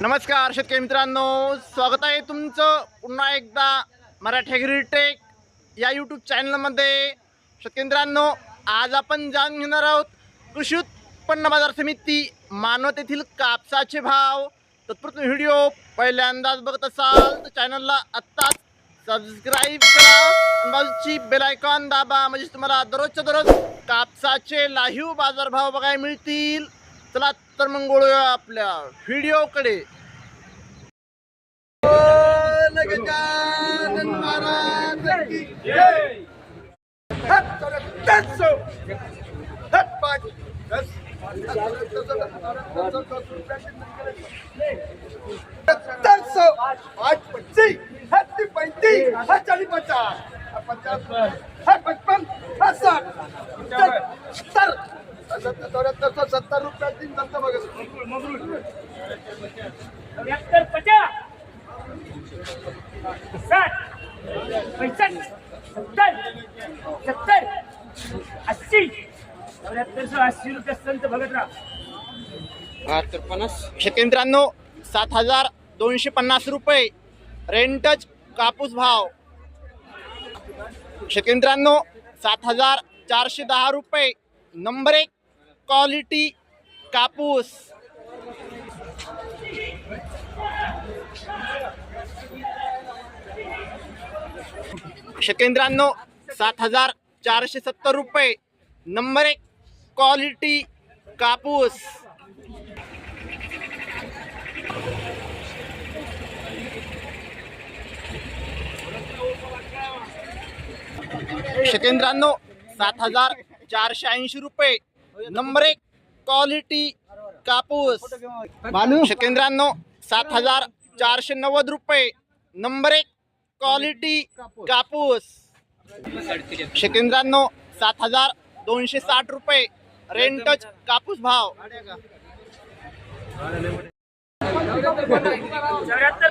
नमस्कार शेतकरी मित्रांनो. स्वागत आहे तुमचं पुन्हा एकदा मराठी टेक या यूट्यूब चॅनलमध्ये शेतकरी मित्रांनो आज आपण जाणून घेणार आहोत कृषी उत्पन्न बाजार समिती मानवत येथील कापसाचे भाव. तत्पूर्वी व्हिडिओ पहिल्यांदाच बघत असाल तर चॅनलला आत्ताच सबस्क्राईब करा. बाजूची बेलायकॉन दाबा. म्हणजे तुम्हाला दररोजच्या दररोज कापसाचे लाईव्ह बाजारभाव बघायला मिळतील. चला तर मग वळूया आपल्या व्हिडिओकडे. सत्तर सौ आठ पच्चीस हत्ती पैंतीस हा चालीस पचास हा पचास हा पचपन हा साठ सत्तर सत्तर चौऱ्याहत्तर सौ सत्तर पचास साठ. पैसष्ट सत्तर. सत्तर. अस्सी. चौऱ्याहत्तर सौ अस्सी रुपये संत शेतकरी मित्रांनो सात हजार दोनशे पन्नास रुपये रेंटच कापूस भाव. शेतकरी मित्रांनो सात हजार चारशे दहा रुपये. नंबर एक क्वालिटी कापूस. शकेंद्रांनो सात हजार चारशे सत्तर रुपये. नंबर एक क्वालिटी कापूस. शेकेंद्रांनो सात हजार चारशे ऐंशी रुपये. नंबर एक क्वालिटी कापूस. शेकेंद्रांनो सात हजार चारशे नव्वद रुपये. नंबर एक क्वालिटी कापूस. शेकेंद्रांनो सात हजार दोनशे साठ रुपये. रेंटच कापूस भाव.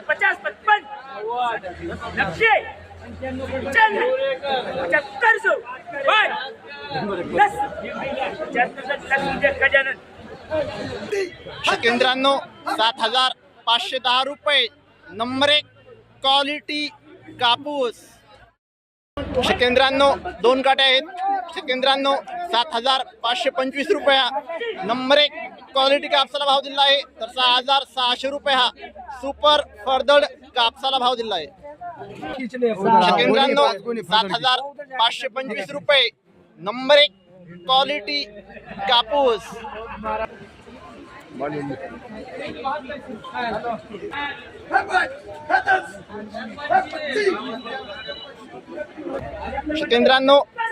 पचास पचपन. पाच शेकेंद्रांनो, सात हज़ार पाचशे दहा रुपये. नंबर एक क्वालिटी कापूस. शेकेंद्रांनो, दोन काट्या आहेत. शेकेंद्रांनो, सात हज़ार पाचशे पंचवीस रुपया. नंबर एक क्वालिटी कापसाला भाव दिला आहे. तर सहा हज़ार सहाशे रुपये हा सुपर फरदड कापसाला भाव दिला आहे. शेकेंद्रांनो, सात हज़ार पाचशे पंचवीस रुपये. नंबर एक क्वालिटी कापूस. हा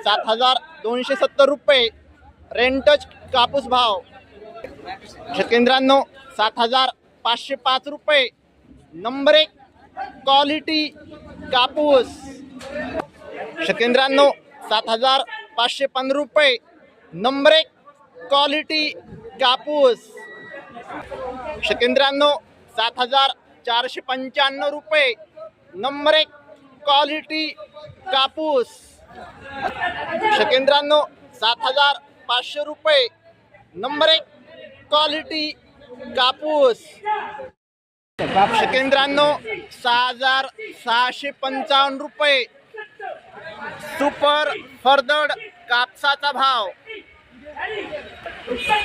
सात हजार दोनशे सत्तर रुपये रेंटच कापूस भाव. शकेंद्रांनो सात हजार पाचशे पाच रुपये नंबर एक क्वालिटी कापूस. शकेंद्रांनो सात हजार पाचशे पंधरा रुपये. नंबर एक क्वालिटी कापूस. शकेंद्र्याण्णव सात हजार चारशे पंच्याण्णव रुपये. नंबर एक क्वालिटी कापूस. शेकेंद्रांनो सात हजार पाचशे रुपये. नंबर एक क्वालिटी कापूस. शकेंद्रांनो सहा हजार सहाशे पंचावन्न रुपये. सुपर फरदड कापसाचा भाव.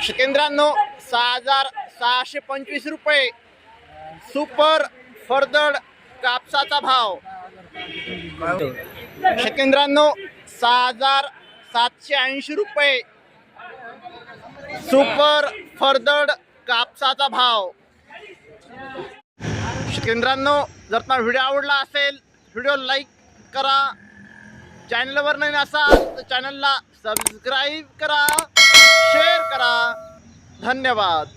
शेकेंद्रांनो सहा हजार सहाशे पंचवीस रुपये. सुपर फरदड कापसाचा भाव. शेकेंद्रांनो सहा हजार सातशे ऐंशी रुपये. सुपर फरदड कापसाचा भाव. शेकेंद्रांनो जर तुम्हाला व्हिडिओ आवडला असेल व्हिडिओ लाईक करा. चॅनलवर नवीन असाल तर चॅनलला सबस्क्राईब करा शेअर करा. धन्यवाद.